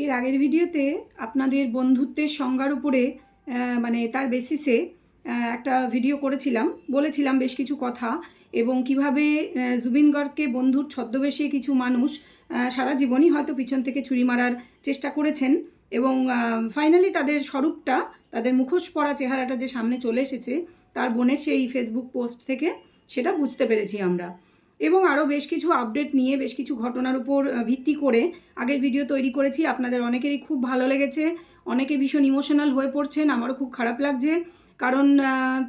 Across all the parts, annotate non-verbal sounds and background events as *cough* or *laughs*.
এর আগের ভিডিওতে আপনাদের বন্ধুত্বের সংজ্ঞার উপরে মানে তার বেসিসে একটা ভিডিও করেছিলাম। বলেছিলাম বেশ কিছু কথা এবং কীভাবে জুবিন গর্গকে বন্ধুর ছদ্মবেশে কিছু মানুষ সারা জীবনই হয়তো পিছন থেকে ছুরি মারার চেষ্টা করেছেন এবং ফাইনালি তাদের স্বরূপটা, তাদের মুখোশ পরা চেহারাটা যে সামনে চলে এসেছে, তার বোনের সেই ফেসবুক পোস্ট থেকে, সেটা বুঝতে পেরেছি আমরা। এবং আরও বেশ কিছু আপডেট নিয়ে, বেশ কিছু ঘটনার উপর ভিত্তি করে আগের ভিডিও তৈরি করেছি। আপনাদের অনেকেরই খুব ভালো লেগেছে। অনেকে ভীষণ ইমোশনাল হয়ে পড়ছেন, আমারও খুব খারাপ লাগছে। কারণ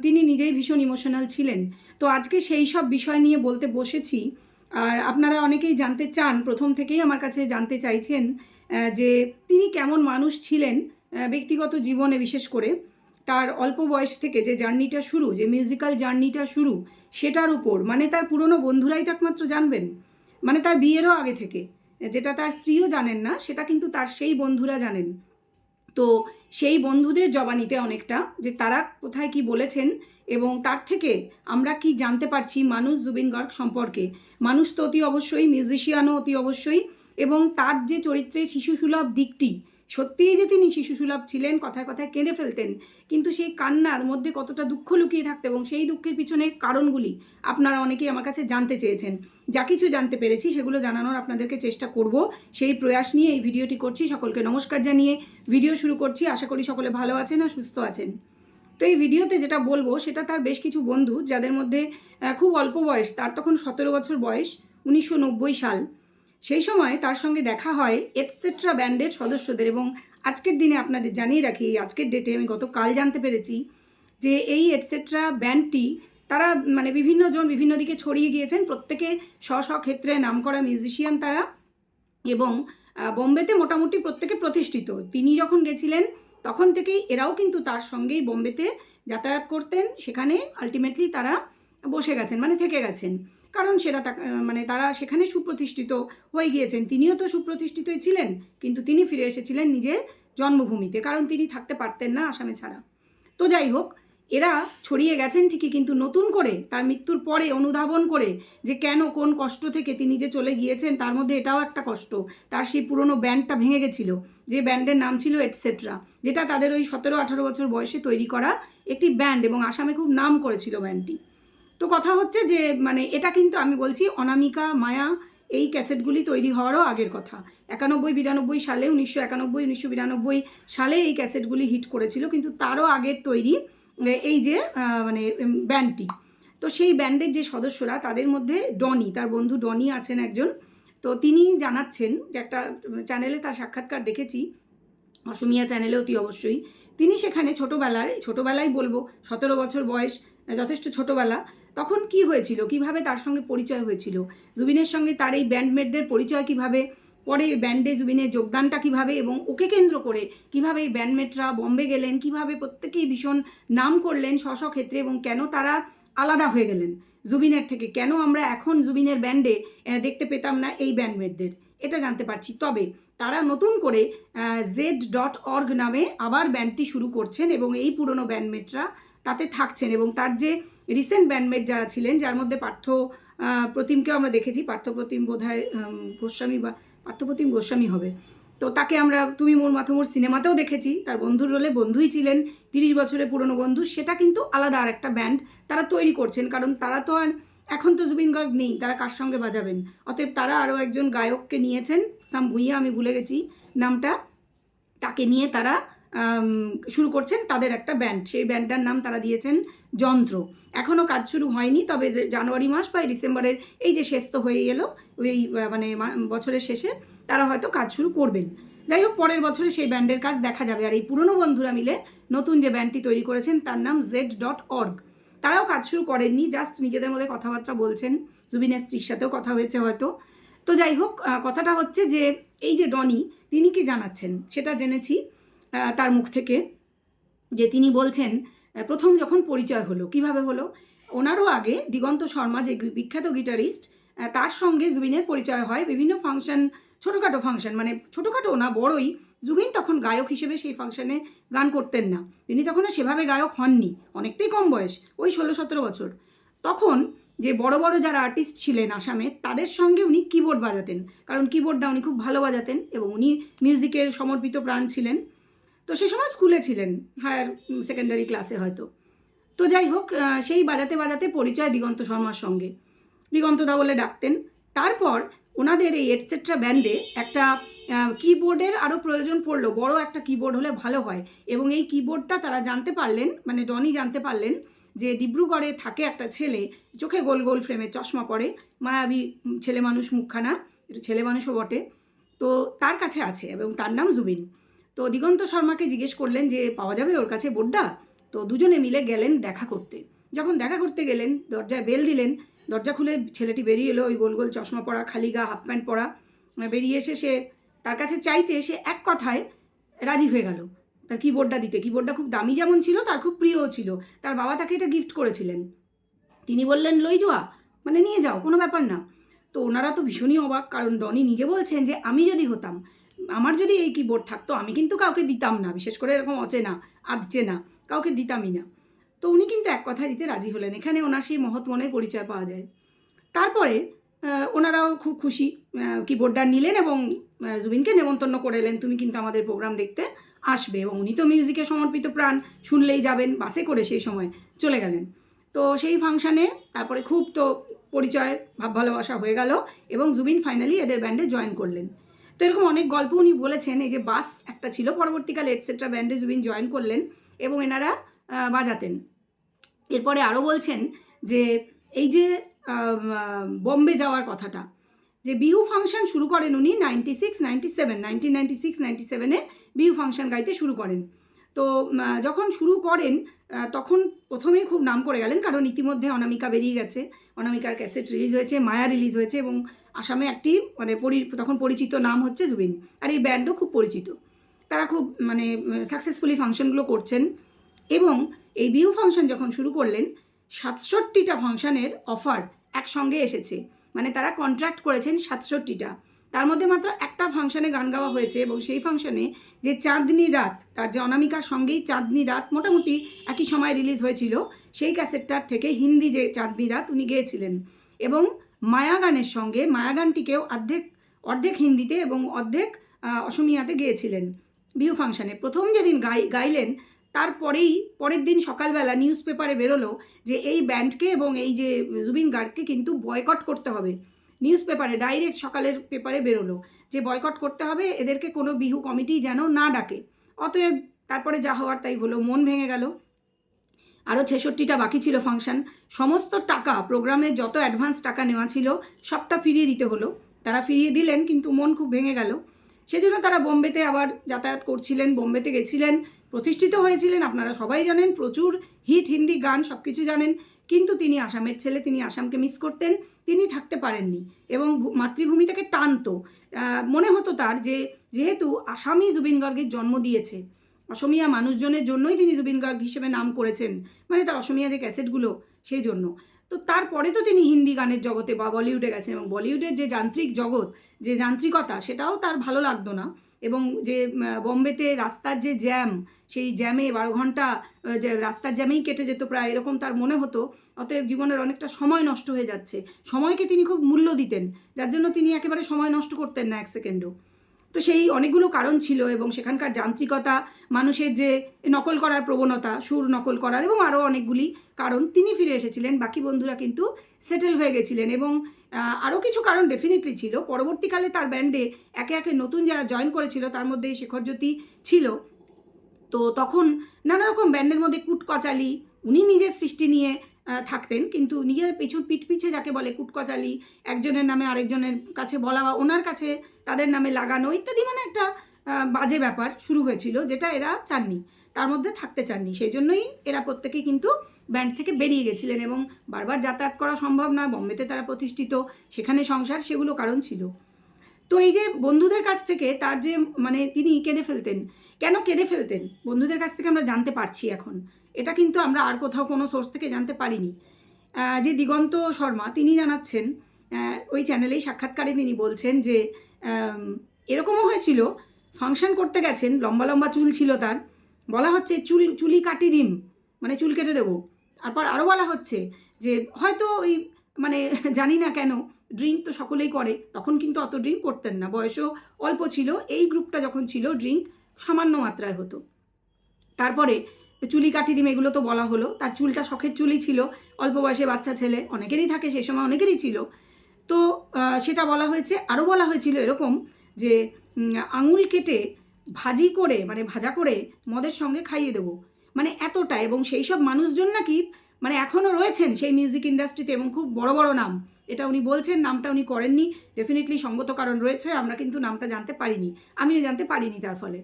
তিনি নিজেই ভীষণ ইমোশনাল ছিলেন। তো আজকে সেই সব বিষয় নিয়ে বলতে বসেছি। আর আপনারা অনেকেই জানতে চান, প্রথম থেকেই আমার কাছে জানতে চাইছেন যে তিনি কেমন মানুষ ছিলেন ব্যক্তিগত জীবনে বিশেষ করে। তার অল্প বয়স থেকে যে জার্নিটা শুরু, যে মিউজিক্যাল জার্নিটা শুরু, সেটার উপর মানে তার পুরনো বন্ধুরাই তো একমাত্র জানবেন। মানে তার বিয়েরও আগে থেকে। যেটা তার স্ত্রীও জানেন না, সেটা কিন্তু তার সেই বন্ধুরা জানেন। তো সেই বন্ধুদের জবানিতে অনেকটা যে তারা কোথায় কি বলেছেন এবং তার থেকে আমরা কি জানতে পারছি মানুষ জুবিন গর্গ সম্পর্কে। মানুষ তো অতি অবশ্যই মিউজিশিয়ানও অতি অবশ্যই এবং তার যে চরিত্রের শিশুসুলভ দিকটি সত্যিই যে তিনি শিশুসুলভ ছিলেন, কথায় কথায় কেঁদে ফেলতেন, কিন্তু সেই কান্নার মধ্যে কতটা দুঃখ লুকিয়ে থাকতো এবং সেই দুঃখের পিছনে কারণগুলি আপনারা অনেকেই আমার কাছে জানতে চেয়েছেন। যা কিছু জানতে পেরেছি সেগুলো জানানোর আপনাদেরকে চেষ্টা করব। সেই প্রয়াস নিয়ে এই ভিডিওটি করছি। সকলকে নমস্কার জানিয়ে ভিডিও শুরু করছি। আশা করি সকলে ভালো আছেন আর সুস্থ আছেন। তো এই ভিডিওতে যেটা বলব, সেটা তার বেশ কিছু বন্ধু, যাদের মধ্যে খুব অল্প বয়স, তার তখন সতেরো বছর বয়স, উনিশশো নব্বই সাল। সেই সময় তার সঙ্গে দেখা হয় এটসেট্রা ব্যান্ডের সদস্যদের এবং আজকের দিনে আপনাদের জানিয়ে রাখি আজকের ডেটে আমি গতকাল জানতে পেরেছি যে এই এটসেট্রা ব্যান্ডটি তারা মানে বিভিন্ন জন বিভিন্ন দিকে ছড়িয়ে গিয়েছেন। প্রত্যেকে স্ব স্ব ক্ষেত্রে নামকরা মিউজিশিয়ান তারা এবং বোম্বেতে মোটামুটি প্রত্যেকে প্রতিষ্ঠিত। তিনি যখন গেছিলেন, তখন থেকেই এরাও কিন্তু তার সঙ্গেই বোম্বেতে যাতায়াত করতেন। সেখানে আলটিমেটলি তারা বসে গেছেন মানে থেকে গেছেন। কারণ সেটা মানে তারা সেখানে সুপ্রতিষ্ঠিত হয়ে গিয়েছেন। তিনিও তো সুপ্রতিষ্ঠিতই ছিলেন, কিন্তু তিনি ফিরে এসেছিলেন নিজের জন্মভূমিতে, কারণ তিনি থাকতে পারতেন না আসামে ছাড়া। তো যাই হোক, এরা ছড়িয়ে গেছেন ঠিকই, কিন্তু নতুন করে তার মৃত্যুর পরে অনুধাবন করে যে কেন, কোন কষ্ট থেকে তিনি যে চলে গিয়েছেন, তার মধ্যে এটাও একটা কষ্ট। তার সেই পুরনো ব্যান্ডটা ভেঙে গেছিল, যে ব্যান্ডের নাম ছিল এটসেট্রা যেটা তাদের ওই সতেরো আঠারো বছর বয়সে তৈরি করা একটি ব্যান্ড এবং আসামে খুব নাম করেছিল ব্যান্ডটি তো কথা হচ্ছে যে মানে এটা কিন্তু আমি বলছি অনামিকা, মায়া, এই ক্যাসেটগুলি তৈরি হওয়ারও আগের কথা। একানব্বই, বিরানব্বই সালে, উনিশশো একানব্বই, উনিশশো বিরানব্বই সালে এই ক্যাসেটগুলি হিট করেছিল, কিন্তু তারও আগের তৈরি এই যে মানে ব্যান্ডটি। তো সেই ব্যান্ডের যে সদস্যরা, তাদের মধ্যে ডনি, তার বন্ধু ডনি আছেন একজন। তো তিনি জানাচ্ছেন যে একটা চ্যানেলে তার সাক্ষাৎকার দেখেছি, অসমিয়া চ্যানেলে অতি অবশ্যই। তিনি সেখানে ছোটোবেলায় ছোটোবেলায় বলব, সতেরো বছর বয়স, যথেষ্ট ছোটোবেলা তখন কি হয়েছিল? কীভাবে তার সঙ্গে পরিচয় হয়েছিল? জুবিনের সঙ্গে তার এই ব্যান্ডমেটদের পরিচয় কীভাবে? পরে ব্যান্ডে জুবিনের যোগদানটা কীভাবে? এবং ওকে কেন্দ্র করে কীভাবে এই ব্যান্ডমেটরা বম্বে গেলেন? কীভাবে প্রত্যেকেই ভীষণ নাম করলেন স্ব ক্ষেত্রে এবং কেন তারা আলাদা হয়ে গেলেন? জুবিনের থেকে কেন আমরা এখন জুবিনের ব্যান্ডে দেখতে পেতাম না এই ব্যান্ডমেটদের এটা জানতে পারছি। তবে তারা নতুন করে জেড ডট অর্গ নামে আবার ব্যান্ডটি শুরু করছেন এবং এই পুরনো ব্যান্ডমেটরা তাতে থাকছেন এবং তার যে রিসেন্ট ব্যান্ডমেট যারা ছিলেন, যার মধ্যে পার্থ প্রতিমকেও আমরা দেখেছি। পার্থ প্রতিম বোধ হয় গোস্বামী বা পার্থপ্রতিম গোস্বামী হবে। তো তাকে আমরা তুমি মোর মাথুমোর সিনেমাতেও দেখেছি। তার বন্ধুর রোলে বন্ধুই ছিলেন, তিরিশ বছরের পুরনো বন্ধু। সেটা কিন্তু আলাদা আর একটা ব্যান্ড তারা তৈরি করছেন। কারণ তারা তো আর এখন তো জুবিন গার্গ নেই, তারা কার সঙ্গে বাজাবেন? অতএব তারা আরও একজন গায়ককে নিয়েছেন। সাম, ভুইয়া, আমি ভুলে গেছি নামটা। তাকে নিয়ে তারা শুরু করছেন তাদের একটা ব্যান্ড সেই ব্যান্ডটার নাম তারা দিয়েছেন যন্ত্র। এখনও কাজ শুরু হয়নি, তবে যে জানুয়ারি মাস বা ডিসেম্বরের এই যে শেষ তো হয়ে এলো ওই মানে বছরের শেষে তারা হয়তো কাজ শুরু করবেন। যাই হোক, পরের বছরে সেই ব্যান্ডের কাজ দেখা যাবে। আর এই পুরনো বন্ধুরা মিলে নতুন যে ব্যান্ডটি তৈরি করেছেন, তার নাম জেড ডট অর্গ তারাও কাজ শুরু করেননি জাস্ট নিজেদের মধ্যে কথাবার্তা বলছেন। জুবিনের স্ত্রীর সাথেও কথা হয়েছে হয়তো। তো যাই হোক কথাটা হচ্ছে যে, এই যে ডনি, তিনি কি জানাচ্ছেন? সেটা জেনেছি তার মুখ থেকে। যে তিনি বলছেন প্রথম যখন পরিচয় হলো, কীভাবে হলো? ওনারও আগে দিগন্ত শর্মা, যে বিখ্যাত গিটারিস্ট তার সঙ্গে জুবিনের পরিচয় হয়। বিভিন্ন ফাংশন, ছোটোখাটো ফাংশন মানে ছোটোখাটো না, বড়ই। জুবিন তখন গায়ক হিসেবে সেই ফাংশনে গান করতেন না। তিনি তখন আর সেভাবে গায়ক হননি। অনেকটাই কম বয়স, ওই ষোলো সতেরো বছর। তখন যে বড় বড় যারা আর্টিস্ট ছিলেন আসামে, তাদের সঙ্গে উনি কিবোর্ড বাজাতেন। কারণ কিবোর্ডটা উনি খুব ভালো বাজাতেন এবং উনি মিউজিকের সমর্পিত প্রাণ ছিলেন। তো সে সময় স্কুলে ছিলেন, হায়ার সেকেন্ডারি ক্লাসে হয়তো। তো যাই হোক সেই বাজাতে বাজাতে পরিচয় দিগন্ত শর্মার সঙ্গে। দিগন্তদা বলে ডাকতেন। তারপর ওনাদের এই এটসেট্রা ব্যান্ডে একটা কিবোর্ডের আরও প্রয়োজন পড়ল। বড় একটা কিবোর্ড হলে ভালো হয়। এবং এই কিবোর্ডটা তারা জানতে পারলেন মানে ডনি জানতে পারলেন যে ডিব্রুগড়ে থাকে একটা ছেলে, চোখে গোল গোল ফ্রেমে চশমা পরে, মায়াবী ছেলে মানুষ মুখখানা একটু ছেলে মানুষও বটে। তো তার কাছে আছে এবং তার নাম জুবিন। তো দিগন্ত শর্মাকে জিজ্ঞেস করলেন যে, পাওয়া যাবে ওর কাছে বোর্ডটা? তো দুজনে মিলে গেলেন দেখা করতে। যখন দেখা করতে গেলেন, দরজায় বেল দিলেন, দরজা খুলে ছেলেটি বেরিয়ে এলো, ওই গোল গোল চশমা পরা, খালি গা, হাফ প্যান্ট পরা। বেরিয়ে এসে সে, তার কাছে চাইতে সে এক কথায় রাজি হয়ে গেল। তার কিবোর্ডটা দিতে? কিবোর্ডটা খুব দামি যেমন ছিল, তার খুব প্রিয়ও ছিল। তার বাবা তাকে এটা গিফট করেছিলেন। তিনি বললেন, লই যাওয়া মানে নিয়ে যাও, কোনো ব্যাপার না। তো ওনারা তো ভীষণই অবাক, কারণ ডনি নিজে বলছেন যে, আমি যদি হতাম আমার যদি এই কিবোর্ড থাকতো, আমি কিন্তু কাউকে দিতাম না। বিশেষ করে এরকম অচেনা, আধচেনা, কাউকে দিতামই না। তো উনি কিন্তু এক কথায় দিতে রাজি হলেন। এখানে ওনার সেই মহৎ মনের পরিচয় পাওয়া যায়। তারপরে ওনারাও খুব খুশি কিবোর্ডটা নিলেন এবং জুবিনকে নেমন্তন্ন করে এলেন, তুমি কিন্তু আমাদের প্রোগ্রাম দেখতে আসবে। এবং উনি তো মিউজিকে সমর্পিত প্রাণ শুনলেই যাবেন বাসে করে সেই সময় চলে গেলেন। তো সেই ফাংশানে তারপরে খুব তো পরিচয় ভাব ভালোবাসা হয়ে গেল এবং জুবিন ফাইনালি এদের ব্যান্ডে জয়েন করলেন। তো এরকম অনেক গল্প উনি বলেছেন, এই যে বাস একটা ছিল পরবর্তীকালে এটসেট্রা ব্যান্ডে জুবিন জয়েন করলেন এবং এনারা বাজাতেন। এরপরে আরও বলছেন যে, এই যে বোম্বে যাওয়ার কথাটা, যে বিহু ফাংশন শুরু করেন উনি ninety six ninety seven nineteen ninety six ninety সেভেনে বিহু ফাংশন গাইতে শুরু করেন। তো যখন শুরু করেন তখন প্রথমেই খুব নাম করে গেলেন, কারণ ইতিমধ্যে অনামিকা বেরিয়ে গেছে। অনামিকার ক্যাসেট রিলিজ হয়েছে, মায়া রিলিজ হয়েছে এবং আসামে একটি মানে পরি, তখন পরিচিত নাম হচ্ছে জুবিন। আর এই ব্যান্ডও খুব পরিচিত। তারা খুব মানে সাকসেসফুলি ফাংশনগুলো করছেন। এবং এই বিহু ফাংশন যখন শুরু করলেন, সাতষট্টিটা ফাংশনের অফার একসঙ্গে এসেছে। মানে তারা কন্ট্রাক্ট করেছেন সাতষট্টিটা। তার মধ্যে মাত্র একটা ফাংশনে গান গাওয়া হয়েছে এবং সেই ফাংশনে যে চাঁদনি রাত, তার যে অনামিকার সঙ্গেই চাঁদনি রাত মোটামুটি একই সময় রিলিজ হয়েছিল, সেই ক্যাসেটটার থেকে হিন্দি যে চাঁদনি রাত উনি গেয়েছিলেন। এবং মায়া গানের সঙ্গে মায়া গানটিকেও অর্ধেক অর্ধেক হিন্দিতে এবং অর্ধেক অসমিয়াতে গেয়েছিলেন বিহু ফাংশনে। প্রথম যেদিন গাই, গাইলেন, তারপরেই পরের দিন সকালবেলা নিউজ পেপারে বেরোলো যে এই ব্যান্ডকে এবং এই যে জুবিন গার্গকে কিন্তু বয়কট করতে হবে। নিউজ পেপারে ডাইরেক্ট সকালের পেপারে বেরোলো যে বয়কট করতে হবে, এদেরকে কোনো বিহু কমিটি যেন না ডাকে। অতএব তারপরে যা হওয়ার তাই হলো, মন ভেঙে গেল। আরও ছেষট্টিটা বাকি ছিল ফাংশন। সমস্ত টাকা, প্রোগ্রামে যত অ্যাডভান্স টাকা নেওয়া ছিল, সবটা ফিরিয়ে দিতে হলো। তারা ফিরিয়ে দিলেন, কিন্তু মন খুব ভেঙে গেল। সেজন্য তারা বোম্বেতে আবার যাতায়াত করছিলেন, বোম্বেতে গেছিলেন, প্রতিষ্ঠিত হয়েছিলেন, আপনারা সবাই জানেন, প্রচুর হিট হিন্দি গান সব কিছু জানেন, কিন্তু তিনি আসামের ছেলে, তিনি আসামকে মিস করতেন, তিনি থাকতে পারেননি এবং মাতৃভূমি থেকে টানতো। মনে হতো তার যে, যেহেতু আসামই জুবিন গার্গের জন্ম দিয়েছে অসমিয়া মানুষজনের জন্যই তিনি জুবিন গার্গ হিসেবে নাম করেছেন মানে তার অসমিয়া যে ক্যাসেটগুলো, সেই জন্য। তো তারপরে তো তিনি হিন্দি গানের জগতে বা বলিউডে গেছেন এবং বলিউডের যে যান্ত্রিক জগৎ, যে যান্ত্রিকতা, সেটাও তার ভালো লাগতো না। এবং যে বোম্বেতে রাস্তার যে জ্যাম, সেই জ্যামে বারো ঘণ্টা যে রাস্তার জ্যামেই কেটে যেত, প্রায় এরকম তার মনে হতো। অতএব জীবনের অনেকটা সময় নষ্ট হয়ে যাচ্ছে। সময়কে তিনি খুব মূল্য দিতেন, যার জন্য তিনি একেবারে সময় নষ্ট করতেন না এক সেকেন্ডও। তো সেই অনেকগুলো কারণ ছিল এবং সেখানকার যান্ত্রিকতা, মানুষের যে নকল করার প্রবণতা, সুর নকল করার এবং আরও অনেকগুলি কারণ, তিনি ফিরে এসেছিলেন। বাকি বন্ধুরা কিন্তু সেটেল হয়ে গেছিলেন এবং আরও কিছু কারণ ডেফিনেটলি ছিল। পরবর্তীকালে তার ব্যান্ডে একে একে নতুন যারা জয়েন করেছিল, তার মধ্যে শেখরজ্যোতি ছিল। তো তখন নানা রকম ব্যান্ডের মধ্যে কুটকচালি, উনি নিজের সৃষ্টি নিয়ে থাকতেন। কিন্তু নিজের পিছু পিঠ পিছে যাকে বলে কুটকচালি একজনের নামে আরেকজনের কাছে বলা বা ওনার কাছে তাদের নামে লাগানো ইত্যাদি মানে একটা বাজে ব্যাপার শুরু হয়েছিল, যেটা এরা চাননি। তার মধ্যে থাকতে চাননি। সেই জন্যই এরা প্রত্যেকেই কিন্তু ব্যান্ড থেকে বেরিয়ে গেছিলেন এবং বারবার যাতায়াত করা সম্ভব নয়, বম্বেতে তারা প্রতিষ্ঠিত, সেখানে সংসার সেগুলো কারণ ছিল। তো এই যে বন্ধুদের কাছ থেকে তার যে মানে তিনি কেঁদে ফেলতেন। কেন কেঁদে ফেলতেন? বন্ধুদের কাছ থেকে আমরা জানতে পারছি এখন। এটা কিন্তু আমরা আর কোথাও কোনো সোর্স থেকে জানতে পারিনি। যে দিগন্ত শর্মা, তিনি জানাচ্ছেন ওই চ্যানেলেই সাক্ষাৎকারে তিনি বলছেন যে এরকমও হয়েছিল ফাংশন করতে গেছেন, লম্বা লম্বা চুল ছিল তার, বলা হচ্ছে চুল, চুলি কাটি রিম মানে চুল কেটে দেবো। তারপর আরও বলা হচ্ছে যে, হয়তো ওই মানে *laughs* জানি না কেন ড্রিঙ্ক তো সকলেই করে, তখন কিন্তু অত ড্রিঙ্ক করতেন না, বয়সও অল্প ছিল, এই গ্রুপটা যখন ছিল ড্রিঙ্ক সামান্য মাত্রায় হতো। তারপরে চুলি কাটি দিম, এগুলো তো বলা হলো। তার চুলটা শখের চুলই ছিল। অল্প বয়সে বাচ্চা ছেলে, অনেকেরই থাকে সেই সময় অনেকেরই ছিল। তো সেটা বলা হয়েছে আরও বলা হয়েছিল এরকম যে আঙুল কেটে ভাজি করে মানে ভাজা করে মদের সঙ্গে খাইয়ে দেবো। মানে এতটা, এবং সেই সব মানুষজন নাকি মানে এখনও রয়েছেন সেই মিউজিক ইন্ডাস্ট্রিতে এবং খুব বড় বড় নাম। এটা উনি বলছেন, নামটা উনি করেননি। ডেফিনেটলি সঙ্গত কারণ রয়েছে, আমরা কিন্তু নামটা জানতে পারিনি। আমিও জানতে পারিনি তার ফলে।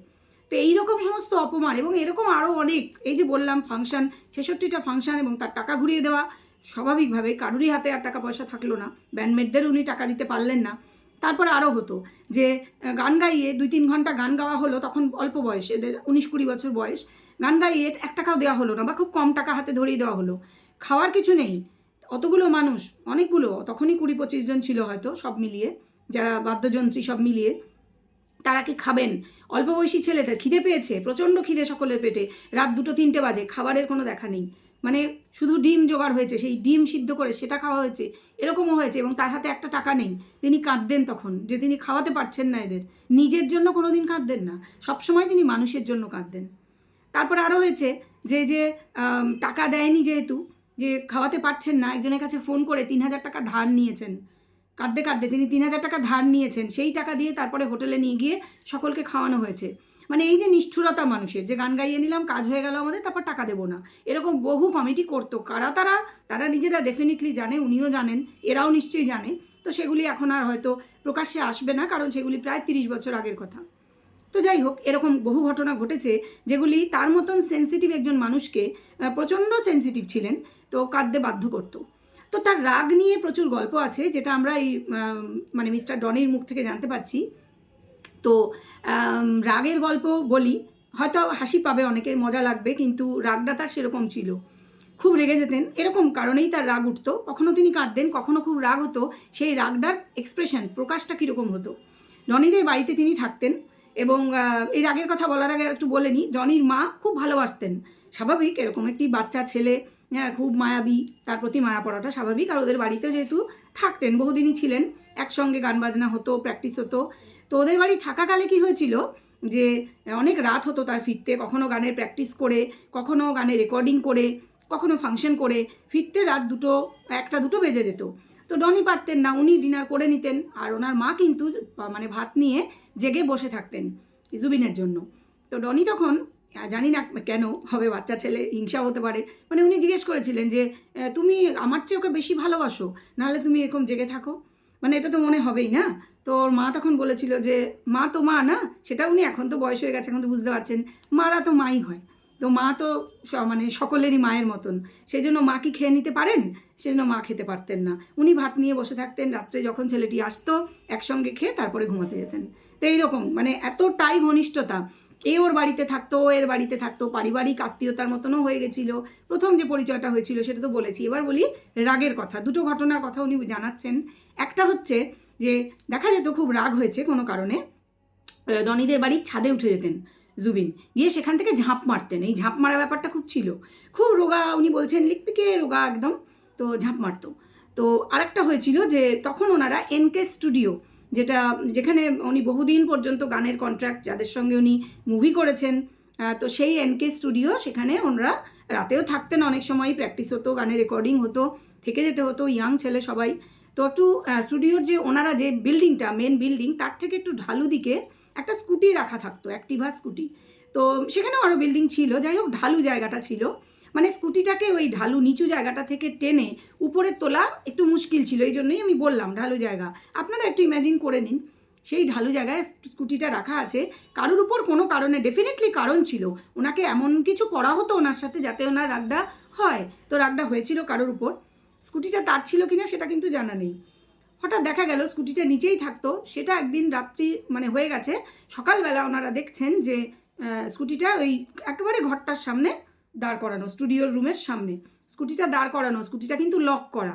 তো এইরকম সমস্ত অপমান এবং এরকম আরও অনেক, এই যে বললাম ফাংশন ছেষট্টিটা ফাংশন এবং তার টাকা ঘুরিয়ে দেওয়া, স্বাভাবিকভাবে কারুরই হাতে আর টাকা পয়সা থাকল না। ব্যান্ডমেটদের উনি টাকা দিতে পারলেন না। তারপরে আরও হতো যে গান গাইয়ে দুই তিন ঘণ্টা গান গাওয়া হলো তখন অল্প বয়স, এদের উনিশ কুড়ি বছর বয়স। গান গাইয়ে এক টাকাও দেওয়া হলো না বা খুব কম টাকা হাতে ধরিয়ে দেওয়া হলো। খাওয়ার কিছু নেই। অতগুলো মানুষ, অনেকগুলো, তখনই কুড়ি পঁচিশ জন ছিল হয়তো সব মিলিয়ে, যারা বাদ্যযন্ত্রী সব মিলিয়ে। তারা কি খাবেন? অল্প বয়সী ছেলেদের খিদে পেয়েছে? প্রচণ্ড খিদে সকলের পেটে। রাত দুটো তিনটে বাজে, খাবারের কোনো দেখা নেই। মানে শুধু ডিম জোগাড় হয়েছে, সেই ডিম সিদ্ধ করে সেটা খাওয়া হয়েছে, এরকমও হয়েছে এবং তার হাতে একটা টাকা নেই। তিনি কাঁদতেন তখন যে তিনি খাওয়াতে পারছেন না এদের। নিজের জন্য কোনো দিন কাঁদতেন না। সবসময় তিনি মানুষের জন্য কাঁদতেন। তারপরে আরও হয়েছে যে যে টাকা দেয়নি যেহেতু, যে খাওয়াতে পারছেন না, একজনের কাছে ফোন করে তিন হাজার টাকা ধার নিয়েছেন। কাঁদতে কাঁদতে তিনি তিন হাজার টাকা ধার নিয়েছেন, সেই টাকা দিয়ে তারপরে হোটেলে নিয়ে গিয়ে সকলকে খাওয়ানো হয়েছে। মানে এই যে নিষ্ঠুরতা মানুষের, যে গান গাইয়ে নিলাম, কাজ হয়ে গেল আমাদের, তারপর টাকা দেবো না। এরকম বহু কমিটি করতো, কারা তারা তারা নিজেরা ডেফিনেটলি জানে, উনিও জানেন, এরাও নিশ্চয়ই জানে। তো সেগুলি এখন আর হয়তো প্রকাশ্যে আসবে না, কারণ সেগুলি প্রায় তিরিশ বছর আগের কথা। তো যাই হোক, এরকম বহু ঘটনা ঘটেছে, যেগুলি তার মতন সেন্সিটিভ একজন মানুষকে প্রচণ্ড সেন্সিটিভ ছিলেন, তো কাঁদতে বাধ্য করতো। তো তার রাগ নিয়ে প্রচুর গল্প আছে, যেটা আমরা এই মানে মিস্টার ডনির মুখ থেকে জানতে পাচ্ছি তো রাগের গল্প বলি, হয়তো হাসি পাবে, অনেকের মজা লাগবে, কিন্তু রাগটা তার সেরকম ছিল। খুব রেগে যেতেন, এরকম কারণেই তার রাগ উঠতো। কখনো তিনি কাঁদতেন, কখনো খুব রাগ হতো, সেই রাগটার এক্সপ্রেশন প্রকাশটা কীরকম হতো। ডনিদের বাড়িতে তিনি থাকতেন এবং এই রাগের কথা বলার আগে একটু বলে নিই ডনির মা খুব ভালোবাসতেন। স্বাভাবিক, এরকম একটি বাচ্চা ছেলে খুব মায়াবী। তার প্রতি মায়া পড়াটা স্বাভাবিক। আর ওদের বাড়িতে যেহেতু থাকতেন, বহুদিনই ছিলেন, একসঙ্গে গান বাজনা হতো, প্র্যাকটিস হতো। তো ওদের বাড়ি থাকাকালে কি হয়েছিল যে, অনেক রাত হতো তার ফিরতে, কখনো গানের প্র্যাকটিস করে, কখনো গানের রেকর্ডিং করে, কখনো ফাংশন করে, ফিরতে রাত দুটো, একটা দুটো বেজে যেত। তো ডনি পারতেন না, উনি ডিনার করে নিতেন, আর ওনার মা কিন্তু মানে ভাত নিয়ে জেগে বসে থাকতেন, জুবিনের জন্য। তো ডনি তখন জানি না কেন হবে, বাচ্চা ছেলে হিংসা হতে পারে। মানে উনি জিজ্ঞেস করেছিলেন যে তুমি আমার চেয়ে ওকে বেশি ভালোবাসো? নাহলে তুমি এরকম জেগে থাকো। মানে এটা তো মনে হবেই না? তো ওর মা তখন বলেছিল যে, মা তো মা না? সেটা উনি এখন তো বয়স হয়ে গেছে, এখন তো বুঝতে পারছেন। মারা তো মাই হয়। তো মা তো মানে সকলেরই মায়ের মতন। সেই জন্য মা কি খেয়ে নিতে পারেন? সেই জন্য মা খেতে পারতেন না। উনি ভাত নিয়ে বসে থাকতেন রাত্রে যখন ছেলেটি আসতো, একসঙ্গে খেয়ে তারপরে ঘুমাতে যেতেন। তো এইরকম মানে এতটাই ঘনিষ্ঠতা। এ ওর বাড়িতে থাকতো, ও এর বাড়িতে থাকতো, পারিবারিক আত্মীয়তার মতনও হয়ে গেছিল। প্রথম যে পরিচয়টা হয়েছিল সেটা তো বলেছি। এবার বলি রাগের কথা। দুটো ঘটনার কথা উনি জানাচ্ছেন। একটা হচ্ছে যে, দেখা যেত খুব রাগ হয়েছে কোনো কারণে রনিদের বাড়ির ছাদে উঠে যেতেন। জুবিন। গিয়ে সেখান থেকে ঝাঁপ মারতেন। এই ঝাঁপ মারা ব্যাপারটা খুব ছিল। খুব রোগা, উনি বলছেন, লিকপিকে রোগা একদম। তো ঝাঁপ মারতো। তো আরেকটা হয়েছিল যে, তখন ওনারা এনকে স্টুডিও, যেটা, যেখানে উনি বহুদিন পর্যন্ত গানের কন্ট্রাক্ট যাদের সঙ্গে উনি মুভি করেছেন তো সেই এনকে স্টুডিও সেখানে ওনারা রাতেও থাকতেন। অনেক সময় প্র্যাকটিস হতো, গানের রেকর্ডিং হতো, থেকে যেতে হতো ইয়াং ছেলে সবাই। তো একটু স্টুডিওর যে ওনারা যে বিল্ডিংটা মেন বিল্ডিং তার থেকে একটু ঢালু দিকে একটা স্কুটি রাখা থাকতো অ্যাক্টিভা স্কুটি। তো সেখানেও আরও বিল্ডিং ছিল, যাই হোক ঢালু জায়গাটা ছিল। মানে স্কুটিটাকে ওই ঢালু নিচু জায়গাটা থেকে টেনে উপরে তোলা একটু মুশকিল ছিল, এই জন্যই আমি বললাম ঢালু জায়গা। আপনারা একটু ইম্যাজিন করে নিন, সেই ঢালু জায়গায় স্কুটিটা রাখা আছে। কারোর উপর কোনো কারণে ডেফিনেটলি কারণ ছিল, ওনাকে এমন কিছু করা হতো ওনার সাথে যাতে ওনার রাগটা হয়। তো রাগটা হয়েছিল কারোর উপর। স্কুটিটা তার ছিল কিনা সেটা কিন্তু জানা নেই। হঠাৎ দেখা গেল স্কুটিটা নিচেই থাকতো। সেটা একদিন রাত্রি মানে হয়ে গেছে। সকালবেলা ওনারা দেখছেন যে স্কুটিটা ওই একেবারে ঘরটার সামনে দাঁড় করানো, স্টুডিওর রুমের সামনে। স্কুটিটা দাঁড় করানো, স্কুটিটা কিন্তু লক করা।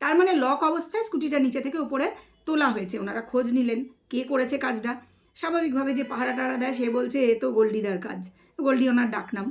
তার মানে লক অবস্থায় স্কুটিটা নিচে থেকে উপরে তোলা হয়েছে। ওনারা খোঁজ নিলেন কে করেছে কাজটা। স্বাভাবিকভাবে যে পাহারা টাহারা দেয়, সে বলছে, এ তো গোল্ডিদার কাজ। গোল্ডি ওনার ডাকনাম।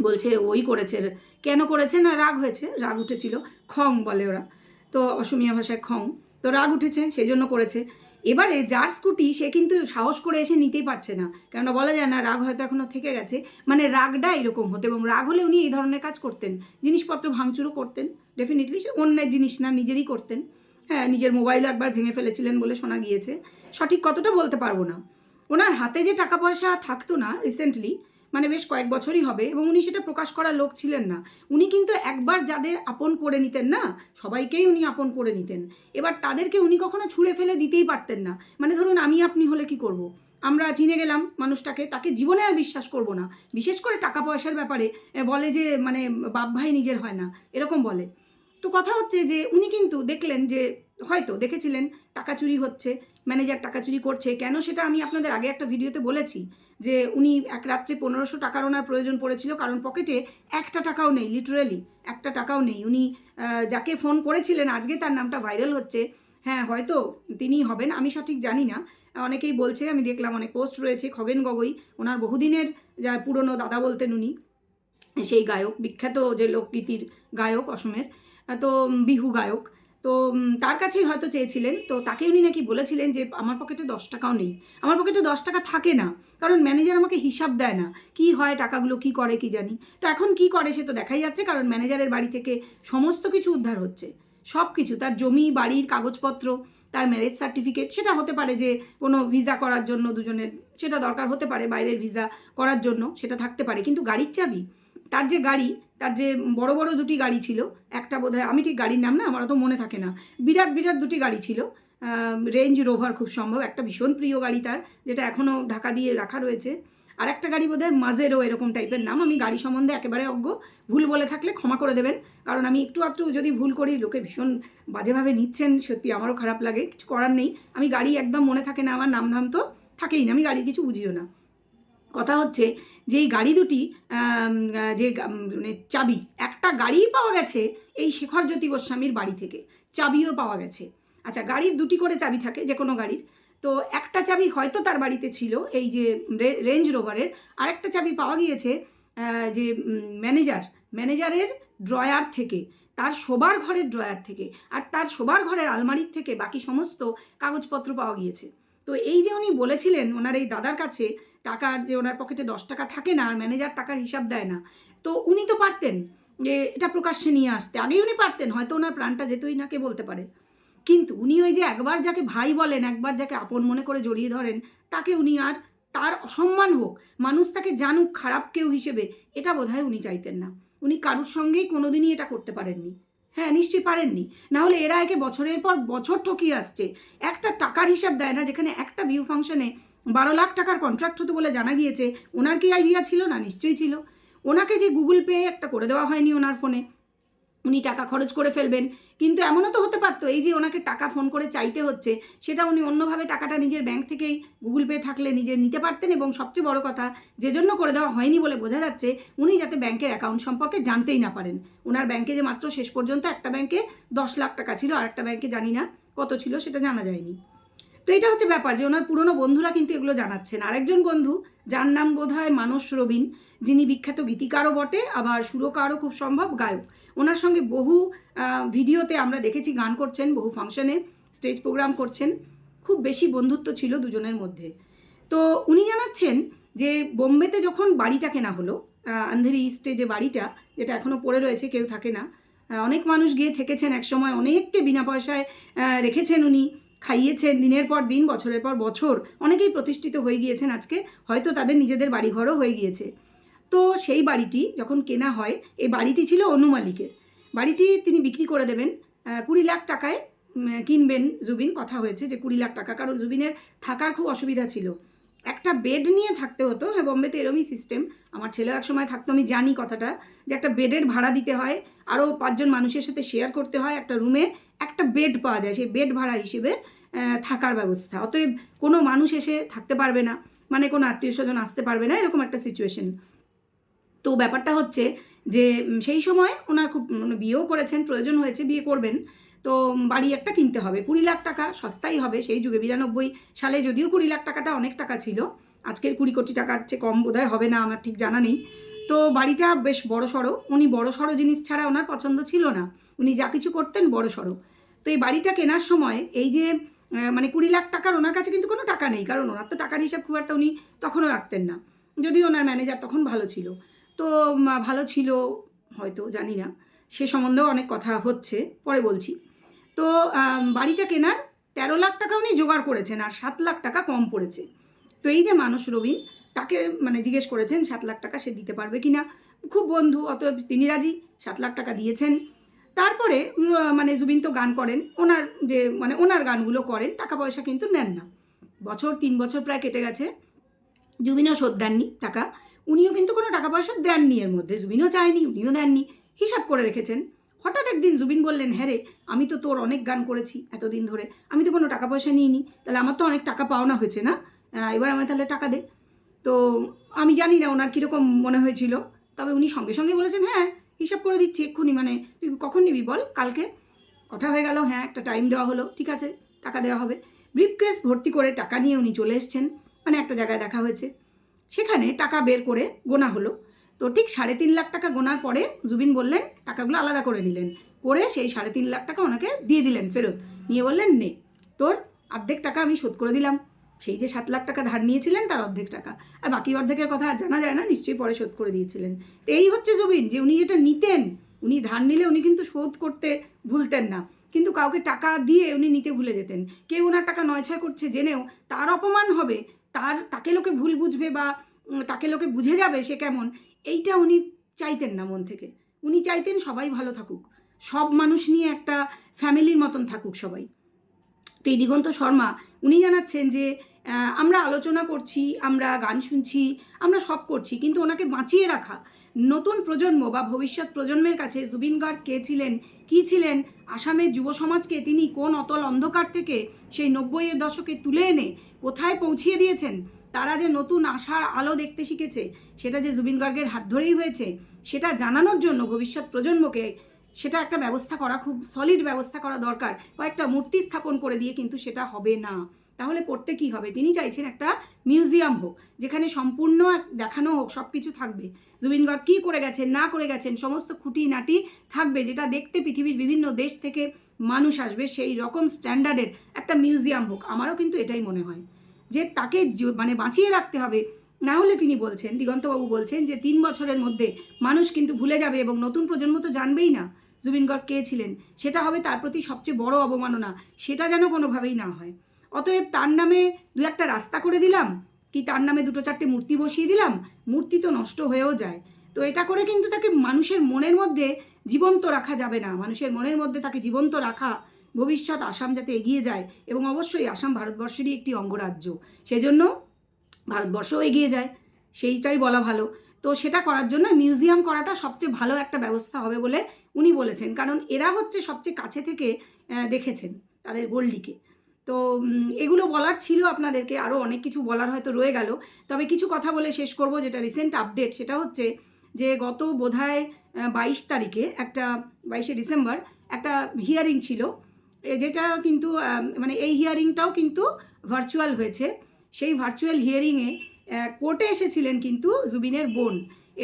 বলছে, ওই করেছে। কেন করেছে? না, রাগ হয়েছে। রাগ উঠেছিল। খং বলে ওরা। তো অসমীয়া ভাষায় খং। তো রাগ উঠেছে সেই জন্য করেছে। এবারে যার স্কুটি, সে কিন্তু সাহস করে এসে নিতেই পারছে না। কেননা বলা যায় না, রাগ হয়তো এখনও থেকে গেছে। মানে রাগটা এরকম হতো এবং রাগ হলে উনি এই ধরনের কাজ করতেন। জিনিসপত্র ভাঙচুরও করতেন। ডেফিনেটলি সে অন্যের জিনিস না, নিজেরই করতেন। হ্যাঁ নিজের মোবাইলও একবার ভেঙে ফেলেছিলেন বলে শোনা গিয়েছে। সঠিক কতটা বলতে পারব না। ওনার হাতে যে টাকা পয়সা থাকতো না রিসেন্টলি মানে বেশ কয়েক বছরই হবে এবং উনি সেটা প্রকাশ করার লোক ছিলেন না। উনি কিন্তু একবার যাদের আপন করে নিতেন না, সবাইকেই উনি আপন করে নিতেন। এবার তাদেরকে উনি কখনো ছুঁড়ে ফেলে দিতেই পারতেন না। মানে ধরুন, আমি আপনি হলে কি করব। আমরা চিনে গেলাম মানুষটাকে, তাকে জীবনে আর বিশ্বাস করব না। বিশেষ করে টাকা পয়সার ব্যাপারে বলে যে মানে বাপ ভাই নিজের হয় না, এরকম বলে। তো কথা হচ্ছে যে, উনি কিন্তু দেখলেন যে, হয়তো দেখেছিলেন, টাকা চুরি হচ্ছে ম্যানেজার টাকা চুরি করছে, কেন সেটা আমি আপনাদের আগে একটা ভিডিওতে বলেছি যে উনি এক রাত্রে পনেরোশো টাকার ওনার প্রয়োজন পড়েছিল, কারণ পকেটে একটা টাকাও নেই লিটারেলি একটা টাকাও নেই। উনি যাকে ফোন করেছিলেন, আজকে তার নামটা ভাইরাল হচ্ছে। হ্যাঁ হয়তো তিনিই হবেন, আমি সঠিক জানি না। অনেকেই বলছে, আমি দেখলাম অনেক পোস্ট রয়েছে, খগেন গগৈ, ওনার বহুদিনের যা পুরনো দাদা বলতেন উনি, সেই গায়ক, বিখ্যাত যে লোকগীতির গায়ক অসমের, তো বিহু গায়ক। তো তার কাছেই হয়তো চেয়েছিলেন। তো তাকে উনি নাকি বলেছিলেন যে, আমার পকেটে দশ টাকাও নেই। আমার পকেটে দশ টাকা থাকে না, কারণ ম্যানেজার আমাকে হিসাব দেয় না, কি হয়, টাকাগুলো কি করে, কি জানি। তো এখন কি করে সে তো দেখাই যাচ্ছে, কারণ ম্যানেজারের বাড়ি থেকে সমস্ত কিছু উদ্ধার হচ্ছে। সব কিছু, তার জমি বাড়ির কাগজপত্র, তার ম্যারেজ সার্টিফিকেট সেটা হতে পারে যে, কোনো ভিসা করার জন্য দুজনের, সেটা দরকার হতে পারে, বাইরের ভিসা করার জন্য, সেটা থাকতে পারে। কিন্তু গাড়ির চাবি তার যে গাড়ি, তার যে বড় বড় দুটি গাড়ি ছিল, একটা বোধহয়, আমি ঠিক গাড়ির নাম না, আমার অত মনে থাকে না, বিরাট বিরাট দুটি গাড়ি ছিল রেঞ্জ রোভার খুব সম্ভব, একটা ভীষণ প্রিয় গাড়ি তার, যেটা এখনও ঢাকা দিয়ে রাখা রয়েছে। আর একটা গাড়ি বোধহয় মাজেরও এরকম টাইপের নাম, আমি গাড়ি সম্বন্ধে একেবারে অজ্ঞ, ভুল বলে থাকলে ক্ষমা করে দেবেন, কারণ আমি একটু একটু যদি ভুল করি, লোকে ভীষণ বাজেভাবে নিচ্ছেন, সত্যি আমারও খারাপ লাগে, কিছু করার নেই, আমি গাড়ি একদম মনে থাকে না, আমার নাম ধাম তো থাকেই না, আমি গাড়ি কিছু বুঝিও না। কথা হচ্ছে যে এই গাড়ি দুটি যে মানে চাবি, একটা গাড়িই পাওয়া গেছে এই শেখর জ্যোতি গোস্বামীর বাড়ি থেকে। চাবিও পাওয়া গেছে। আচ্ছা গাড়ির দুটি করে চাবি থাকে যে কোনো গাড়ির। তো একটা চাবি হয়তো তার বাড়িতে ছিল, এই যে রেঞ্জ রোভারের আরেকটা চাবি পাওয়া গিয়েছে যে ম্যানেজার ম্যানেজারের ড্রয়ার থেকে, তার শোবার ঘরের ড্রয়ার থেকে। আর তার শোবার ঘরের আলমারির থেকে বাকি সমস্ত কাগজপত্র পাওয়া গিয়েছে। তো এই যে উনি বলেছিলেন ওনার এই দাদার কাছে, টাকার যে ওনার পকেটে দশ টাকা থাকে না, আর ম্যানেজার টাকার হিসাব দেয় না, তো উনি তো পারতেন যে এটা প্রকাশ্যে নিয়ে আসতে। আগেই উনি পারতেন, হয়তো ওনার প্রাণটা যেতই না কে বলতে পারে। কিন্তু উনি ওই যে একবার যাকে ভাই বলেন, একবার যাকে আপন মনে করে জড়িয়ে ধরেন, তাকে উনি আর তার অসম্মান হোক, মানুষ তাকে জানুক, খারাপ কেউ হিসেবে, এটা বোধহয় উনি চাইতেন না। উনি কারুর সঙ্গেই কোনোদিনই এটা করতে পারেননি। হ্যাঁ নিশ্চয়ই পারেননি। না হলে এরা একে বছরের পর বছর ঠকিয়ে আসছে। একটা টাকার হিসাব দেয় না, যেখানে একটা ভিউ ফাংশনে বারো লাখ টাকার কন্ট্রাক্ট হতো বলে জানা গিয়েছে। ওনার কি আইডিয়া ছিল না? নিশ্চয়ই ছিল। ওনাকে যে গুগল পে একটা করে দেওয়া হয়নি ওনার ফোনে উনি টাকা খরচ করে ফেলবেন। কিন্তু এমনও তো হতে পারতো, এই যে ওনাকে টাকা ফোন করে চাইতে হচ্ছে, সেটা উনি অন্যভাবে টাকাটা নিজের ব্যাংক থেকেই গুগল পে থাকলে নিজে নিতে পারতেন এবং সবচেয়ে বড় কথা, যে জন্য করে দেওয়া হয়নি বলে বোঝা যাচ্ছে, উনি যাতে ব্যাংকের অ্যাকাউন্ট সম্পর্কে জানতেই না পারেন। ওনার ব্যাংকে যে মাত্র শেষ পর্যন্ত একটা ব্যাংকে দশ লাখ টাকা ছিল, আর একটা ব্যাংকে জানি না কত ছিল, সেটা জানা যায়নি। তো এটা হচ্ছে ব্যাপার যে ওনার পুরনো বন্ধুরা কিন্তু এগুলো জানাচ্ছেন। আরেকজন বন্ধু, যার নাম বোধ হয় মানস রবিন, যিনি বিখ্যাত গীতিকারও বটে, আবার সুরকারও খুব সম্ভব গায়ক। ওনার সঙ্গে বহু ভিডিওতে আমরা দেখেছি গান করছেন, বহু ফাংশনে স্টেজ প্রোগ্রাম করছেন। খুব বেশি বন্ধুত্ব ছিল দুজনের মধ্যে। তো উনি জানাচ্ছেন যে বোম্বেতে যখন বাড়িটা কেনা হলো আন্ধেরি ইস্টে যে বাড়িটা, যেটা এখনও পড়ে রয়েছে, কেউ থাকে না অনেক মানুষ গিয়ে থেকেছেন একসময়, অনেককে বিনা পয়সায় রেখেছেন উনি, খাইয়েছেন, দিনের পর দিন, বছরের পর বছর, অনেকেই প্রতিষ্ঠিত হয়ে গিয়েছেন আজকে, হয়তো তাদের নিজেদের বাড়িঘরও হয়ে গিয়েছে। তো সেই বাড়িটি যখন কেনা হয় এই বাড়িটি ছিল অনু মালিকের। বাড়িটি তিনি বিক্রি করে দেবেন কুড়ি লাখ টাকায় কিনবেন জুবিন। কথা হয়েছে যে কুড়ি লাখ টাকা, কারণ জুবিনের থাকার খুব অসুবিধা ছিল। একটা বেড নিয়ে থাকতে হতো হ্যাঁ বোম্বেতে এরমই সিস্টেম আমার ছেলে এক সময় থাকতো, আমি জানি কথাটা, যে একটা বেডের ভাড়া দিতে হয়, আরও পাঁচজন মানুষের সাথে শেয়ার করতে হয়, একটা রুমে একটা বেড পাওয়া যায়, সেই বেড ভাড়া হিসেবে থাকার ব্যবস্থা। অতএব কোনো মানুষ এসে থাকতে পারবে না মানে কোনো আত্মীয় স্বজন আসতে পারবে না, এরকম একটা সিচুয়েশন তো ব্যাপারটা হচ্ছে যে সেই সময় ওনার খুব মানে বিয়েও করেছেন, প্রয়োজন হয়েছে বিয়ে করবেন। তো বাড়ি একটা কিনতে হবে, কুড়ি লাখ টাকা, সস্তাই হবে, সেই যুগে বিরানব্বই সালে যদিও কুড়ি লাখ টাকাটা অনেক টাকা ছিল, আজকের কুড়ি কোটি টাকার চেয়ে কম বোধহয় হবে না, আমার ঠিক জানা নেই। তো বাড়িটা বেশ বড় সড়ো, উনি বড় সড়ো জিনিস ছাড়া ওনার পছন্দ ছিল না, উনি যা কিছু করতেন বড় সড়ো। তো এই বাড়িটা কেনার সময় এই যে মানে কুড়ি লাখ টাকার ওনার কাছে কিন্তু কোনো টাকা নেই, কারণ ওনার তো টাকার হিসাব খুব একটা উনি তখনও রাখতেন না, যদিও ওনার ম্যানেজার তখন ভালো ছিল। তো ভালো ছিল, হয়তো, জানি না। সে সম্বন্ধেও অনেক কথা হচ্ছে, পরে বলছি। তো বাড়িটা কেনার তেরো লাখ টাকা উনি জোগাড় করেছেন, আর সাত লাখ টাকা কম পড়েছে। তো এই যে মানুষ রবিন তাকে মানে জিজ্ঞেস করেছেন, সাত লাখ টাকা সে দিতে পারবে কি না খুব বন্ধু, অতএব তিনি রাজি, সাত লাখ টাকা দিয়েছেন। তারপরে মানে জুবিন তো গান করেন, ওনার যে মানে ওনার গানগুলো করেন, টাকা পয়সা কিন্তু নেন না। বছর, তিন বছর প্রায় কেটে গেছে। জুবিনও শোধ দেননি টাকা। উনিও কিন্তু কোনো টাকা পয়সা দেননি এর মধ্যে, জুবিনও চায়নি, উনিও দেননি, হিসাব করে রেখেছেন। হঠাৎ একদিন জুবিন বললেন হ্যাঁ রে, আমি তো তোর অনেক গান করেছি এতদিন ধরে, আমি তো কোনো টাকা পয়সা নিইনি, তাহলে আমার তো অনেক টাকা পাওনা হয়েছে না? এবার আমায় তাহলে টাকা দে। তো আমি জানি না ওনার কীরকম মনে হয়েছিল, তবে উনি সঙ্গে সঙ্গে বলেছেন হ্যাঁ হিসাব করে দিচ্ছি এক্ষুনি মানে তুই কখন নিবি বল, কালকে? কথা হয়ে গেল হ্যাঁ একটা টাইম দেওয়া হলো, ঠিক আছে, টাকা দেওয়া হবে। ব্রিফকেস ভর্তি করে টাকা নিয়ে উনি চলে এসছেন মানে একটা জায়গায় দেখা হয়েছে। সেখানে টাকা বের করে গোনা হলো। তো ঠিক সাড়ে তিন লাখ টাকা গোনার পরে জুবিন বললেন, টাকাগুলো আলাদা করে নিলেন। করে সেই সাড়ে তিন লাখ টাকা ওনাকে দিয়ে দিলেন ফেরত। নিয়ে বললেন, নে, তোর অর্ধেক টাকা আমি শোধ করে দিলাম। সেই যে সাত লাখ টাকা ধার নিয়েছিলেন, তার অর্ধেক টাকা। আর বাকি অর্ধেকের কথা আর জানা যায় না, নিশ্চয়ই পরে শোধ করে দিয়েছিলেন। তো এই হচ্ছে জুবিন, যে উনি যেটা নিতেন, উনি ধার নিলে উনি কিন্তু শোধ করতে ভুলতেন না। কিন্তু কাউকে টাকা দিয়ে উনি নিতে ভুলে যেতেন। কেউ ওনার টাকা নয় ছয় করছে জেনেও তার অপমান হবে। তার, তাকে লোকে ভুল বুঝবে বা তাকে লোকে বুঝে যাবে সে কেমন, এইটা উনি চাইতেন না মন থেকে। উনি চাইতেন সবাই ভালো থাকুক। সব মানুষ নিয়ে একটা ফ্যামিলির মতন থাকুক সবাই। তো এই দিগন্ত শর্মা, উনি জানাচ্ছেন যে আমরা আলোচনা করছি, আমরা গান শুনছি, আমরা সব করছি, কিন্তু ওনাকে বাঁচিয়ে রাখা নতুন প্রজন্ম বা ভবিষ্যৎ প্রজন্মের কাছে জুবিন গার্গ কে ছিলেন, কী ছিলেন আসামের যুব সমাজকে তিনি কোন অতল অন্ধকার থেকে সেই নব্বইয়ের দশকে তুলে এনে কোথায় পৌঁছিয়ে দিয়েছেন? তারা যে নতুন আশার আলো দেখতে শিখেছে, সেটা যে জুবিন গার্গের হাত ধরেই হয়েছে, সেটা জানানোর জন্য ভবিষ্যৎ প্রজন্মকে সেটা একটা ব্যবস্থা করা খুব সলিড ব্যবস্থা করা দরকার, কয়েকটা মূর্তি স্থাপন করে দিয়ে কিন্তু সেটা হবে না। তাহলে করতে কি হবে? তিনি চাইছেন একটা মিউজিয়াম হোক, যেখানে সম্পূর্ণ দেখানো হোক সব কিছু থাকবে। জুবিন গার্গ কী করে গেছেন, না করে গেছেন, সমস্ত খুঁটি নাটি থাকবে, যেটা দেখতে পৃথিবীর বিভিন্ন দেশ থেকে মানুষ আসবে, সেই রকম স্ট্যান্ডার্ডের একটা মিউজিয়াম হোক। আমারও কিন্তু এটাই মনে হয়। যে তাকে মানে বাঁচিয়ে রাখতে হবে, না হলে তিনি বলছেন, দিগন্তবাবু বলছেন যে তিন বছরের মধ্যে মানুষ কিন্তু ভুলে যাবে এবং নতুন প্রজন্ম তো জানবেই না। জুবিন গার্গ কে ছিলেন? সেটা হবে তার প্রতি সবচেয়ে বড় অবমাননা। সেটা যেন কোনোভাবেই না হয়। অতএব তার নামে দু একটা রাস্তা করে দিলাম, কি তার নামে দুটো চারটে মূর্তি বসিয়ে দিলাম, মূর্তি তো নষ্ট হয়েও যায়। তো এটা করে কিন্তু তাকে মানুষের মনের মধ্যে জীবন্ত রাখা যাবে না। মানুষের মনের মধ্যে তাকে জীবন্ত রাখা, ভবিষ্যৎ আসাম যাতে এগিয়ে যায় এবং অবশ্যই আসাম ভারতবর্ষেরই একটি অঙ্গরাজ্য। সেজন্য ভারতবর্ষও এগিয়ে যায়, সেইটাই বলা ভালো। তো সেটা করার জন্য মিউজিয়াম করাটা সবচেয়ে ভালো একটা ব্যবস্থা হবে বলে উনি বলেছেন। কারণ এরা হচ্ছে সবচেয়ে কাছে থেকে দেখেছেন তাদের গোল্ডিকে তো এগুলো বলার ছিল আপনাদেরকে আরও অনেক কিছু বলার হয়তো রয়ে গেল। তবে কিছু কথা বলে শেষ করব, যেটা রিসেন্ট আপডেট সেটা হচ্ছে যে গত বোধহয় বাইশ তারিখে একটা, বাইশে ডিসেম্বর, একটা হিয়ারিং ছিল। যেটা কিন্তু মানে এই হিয়ারিংটাও কিন্তু ভার্চুয়াল হয়েছে। সেই ভার্চুয়াল হিয়ারিংয়ে কোর্টে এসেছিলেন কিন্তু জুবিনের বোন।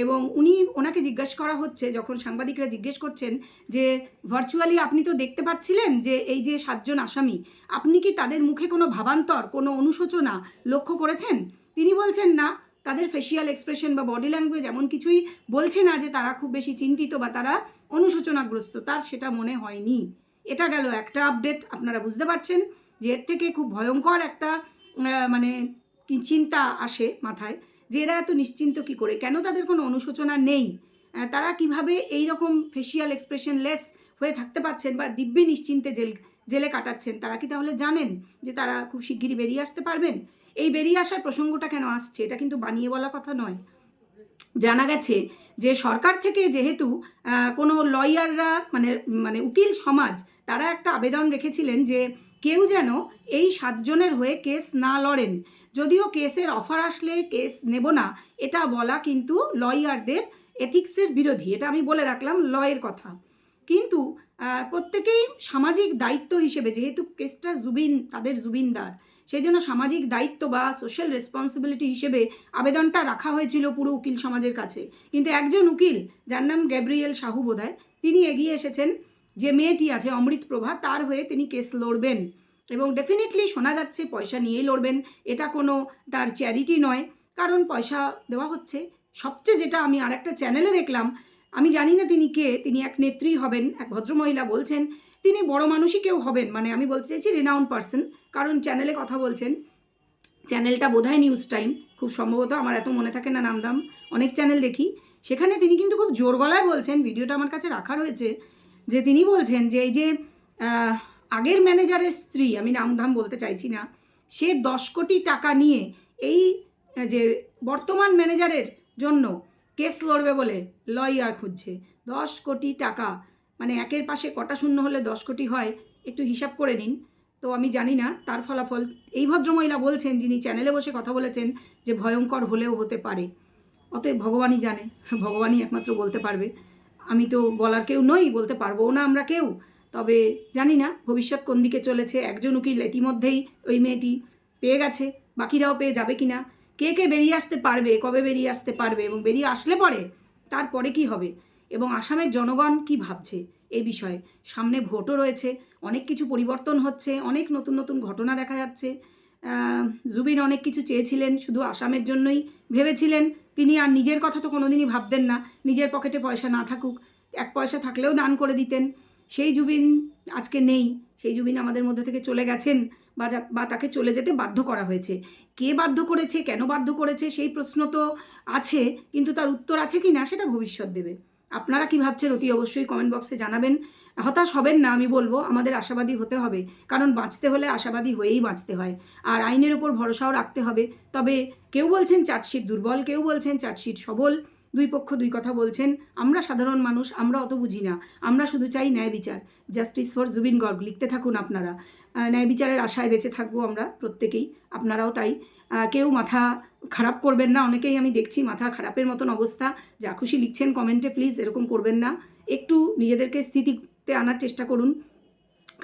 এবং উনি ওনাকে জিজ্ঞাসা করা হচ্ছে, যখন সাংবাদিকরা জিজ্ঞেস করছেন যে ভার্চুয়ালি আপনি তো দেখতে পাচ্ছিলেন যে, এই যে সাতজন আসামি, আপনি কি তাদের মুখে কোনো ভাবান্তর, কোনো অনুশোচনা লক্ষ্য করেছেন? তিনি বলছেন, না, তাদের ফেসিয়াল এক্সপ্রেশন বা বডি ল্যাঙ্গুয়েজ এমন কিছুই বলছে না যে, তারা খুব বেশি চিন্তিত বা তারা অনুশোচনাগ্রস্ত। তার সেটা মনে হয়নি। এটা গেল একটা আপডেট আপনারা বুঝতে পারছেন যে, এর থেকে খুব ভয়ঙ্কর একটা মানে চিন্তা আসে মাথায়। যে এরা এত নিশ্চিন্ত কি করে? কেন তাদের কোনো অনুশোচনা নেই? তারা কীভাবে এই রকম ফেসিয়াল এক্সপ্রেশন লেস হয়ে থাকতে পারছেন বা দিব্যি নিশ্চিন্তে জেল, জেলে কাটাচ্ছেন? তারা কি তাহলে জানেন যে তারা খুব শিগগিরই বেরিয়ে আসতে পারবেন? এই বেরিয়ে আসার প্রসঙ্গটা কেন আসছে? এটা কিন্তু বানিয়ে বলা কথা নয়। জানা গেছে যে সরকার থেকে যেহেতু কোনো লয়াররা মানে মানে উকিল সমাজ তারা একটা আবেদন রেখেছিলেন যে কেউ যেন এই সাতজনের হয়ে কেস না লড়েন। যদিও কেসের অফার আসলে কেস নেব না, এটা বলা কিন্তু লয়ারদের এথিক্সের বিরোধী, এটা আমি বলে রাখলাম লয়ের কথা। কিন্তু প্রত্যেকেই সামাজিক দায়িত্ব হিসেবে, যেহেতু কেসটা জুবিন, তাদের জুবিনদার সেই জন্য সামাজিক দায়িত্ব বা সোশ্যাল রেসপন্সিবিলিটি হিসেবে আবেদনটা রাখা হয়েছিল পুরো উকিল সমাজের কাছে। কিন্তু একজন উকিল, যার নাম গ্যাব্রিয়েল সাহু বোধহয়, তিনি এগিয়ে এসেছেন যে মেয়েটি আছে, অমৃত প্রভা, তার হয়ে তিনি কেস লড়বেন। এবং ডেফিনেটলি শোনা যাচ্ছে পয়সা নিয়েই লড়বেন। এটা কোনো তার চ্যারিটি নয়। কারণ পয়সা দেওয়া হচ্ছে। সবচেয়ে যেটা আমি আর একটা চ্যানেলে দেখলাম, আমি জানি না তিনি কে, তিনি এক নেত্রী হবেন, এক ভদ্রমহিলা বলছেন, তিনি বড় মানুষই কেউ হবেন। মানে আমি বলতে চাইছি রেনাউন পার্সন কারণ চ্যানেলে কথা বলছেন। চ্যানেলটা বোধহয় নিউজ টাইম খুব সম্ভবত আমার এত মনে থাকে না নামদাম অনেক চ্যানেল দেখি। সেখানে তিনি কিন্তু খুব জোর গলায় বলছেন ভিডিওটা আমার কাছে রাখা রয়েছে। যে তিনি বলছেন যে এই যে আগের ম্যানেজারের স্ত্রী, আমি নামধাম বলতে চাইছি না, সে দশ কোটি টাকা নিয়ে এই যে বর্তমান ম্যানেজারের জন্য কেস লড়বে বলে লয়ার খুঁজছে। দশ কোটি টাকা মানে একের পাশে কটা শূন্য হলে দশ কোটি হয়, একটু হিসাব করে নিন। তো আমি জানি না, তার ফলাফল, এই ভদ্রমহিলা বলছেন, যিনি চ্যানেলে বসে কথা বলেছেন যে ভয়ঙ্কর হলেও হতে পারে। অতএব ভগবানই জানে, ভগবানই একমাত্র বলতে পারবে। আমি তো বলার কেউ নই, বলতে পারব না আমরা কেউ। তবে জানি না, ভবিষ্যৎ কোন দিকে চলেছে একজন উকিল ইতিমধ্যেই ওই মেয়েটি পেয়ে গেছে, বাকিরাও পেয়ে যাবে কি না কে কে বেরিয়ে আসতে পারবে, কবে বেরিয়ে আসতে পারবে এবং বেরিয়ে আসলে পরে? তারপরে কি হবে? এবং আসামের জনগণ কি ভাবছে এই বিষয়ে? সামনে ভোটও রয়েছে, অনেক কিছু পরিবর্তন হচ্ছে, অনেক নতুন নতুন ঘটনা দেখা যাচ্ছে। জুবিন অনেক কিছু চেয়েছিলেন, শুধু আসামের জন্যই ভেবেছিলেন তিনি আর নিজের কথা তো কোনোদিনই ভাবতেন না, নিজের পকেটে পয়সা না থাকুক, এক পয়সা থাকলেও দান করে দিতেন। সেই জুবিন আজকে নেই, সেই জুবিন আমাদের মধ্যে থেকে চলে গেছেন বা বা তাকে চলে যেতে বাধ্য করা হয়েছে। কে বাধ্য করেছে, কেন বাধ্য করেছে, সেই প্রশ্ন তো আছে, কিন্তু তার উত্তর আছে কি না সেটা ভবিষ্যৎ দেবে। আপনারা কি ভাবছেন অতি অবশ্যই কমেন্ট বক্সে জানাবেন। হতাশ হবেন না, আমি বলব, আমাদের আশাবাদী হতে হবে। কারণ বাঁচতে হলে আশাবাদী হয়েই বাঁচতে হয়। আর আইনের ওপর ভরসাও রাখতে হবে। তবে কেউ বলছেন চার্জশিট দুর্বল, কেউ বলছেন চার্জশিট সবল। দুই পক্ষ দুই কথা বলছেন। আমরা সাধারণ মানুষ, আমরা অত বুঝি না। আমরা শুধু চাই ন্যায় বিচার। জাস্টিস ফর জুবিন গর্গ, লিখতে থাকুন আপনারা। ন্যায় বিচারের আশায় বেঁচে থাকব আমরা প্রত্যেকেই, আপনারাও তাই। কেউ মাথা খারাপ করবেন না। অনেকেই আমি দেখছি মাথা খারাপের মতন অবস্থা। যা খুশি লিখছেন কমেন্টে, প্লিজ এরকম করবেন না। একটু নিজেদেরকে স্থিতিতে আনার চেষ্টা করুন,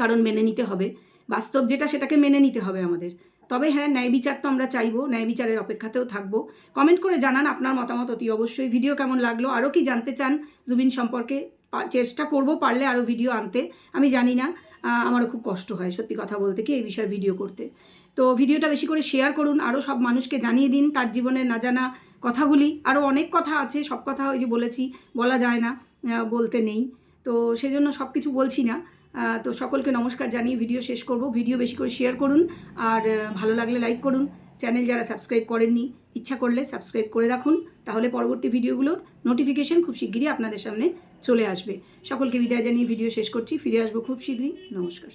কারণ মেনে নিতে হবে। বাস্তব যেটা সেটাকে মেনে নিতে হবে আমাদের। তবে হ্যাঁ ন্যায় বিচার তো আমরা চাইব, ন্যায় বিচারের অপেক্ষাতেও থাকব। কমেন্ট করে জানান আপনার মতামত অতি অবশ্যই। ভিডিও কেমন লাগল? আরও কি জানতে চান জুবিন সম্পর্কে চেষ্টা করব পারলে আরও ভিডিও আনতে। আমি জানি না আমারও খুব কষ্ট হয় সত্যি কথা বলতে কি এই বিষয়ে ভিডিও করতে। তো ভিডিওটা বেশি করে শেয়ার করুন আরও সব মানুষকে জানিয়ে দিন তার জীবনের না জানা কথাগুলি। আরও অনেক কথা আছে, সব কথা ওই যে বলেছি, বলা যায় না বলতে নেই। তো সেই জন্য সব কিছু বলছি না। তো সকলকে নমস্কার জানিয়ে ভিডিও শেষ করব। ভিডিও বেশি করে শেয়ার করুন আর ভালো লাগলে লাইক করুন। চ্যানেল যারা সাবস্ক্রাইব করেননি, ইচ্ছা করলে সাবস্ক্রাইব করে রাখুন। তাহলে পরবর্তী ভিডিওগুলোর নোটিফিকেশন খুব শিগগিরই আপনাদের সামনে চলে আসবে। সকলকে বিদায় জানিয়ে ভিডিও শেষ করছি। ফিরে আসব খুব শীঘ্রই নমস্কার।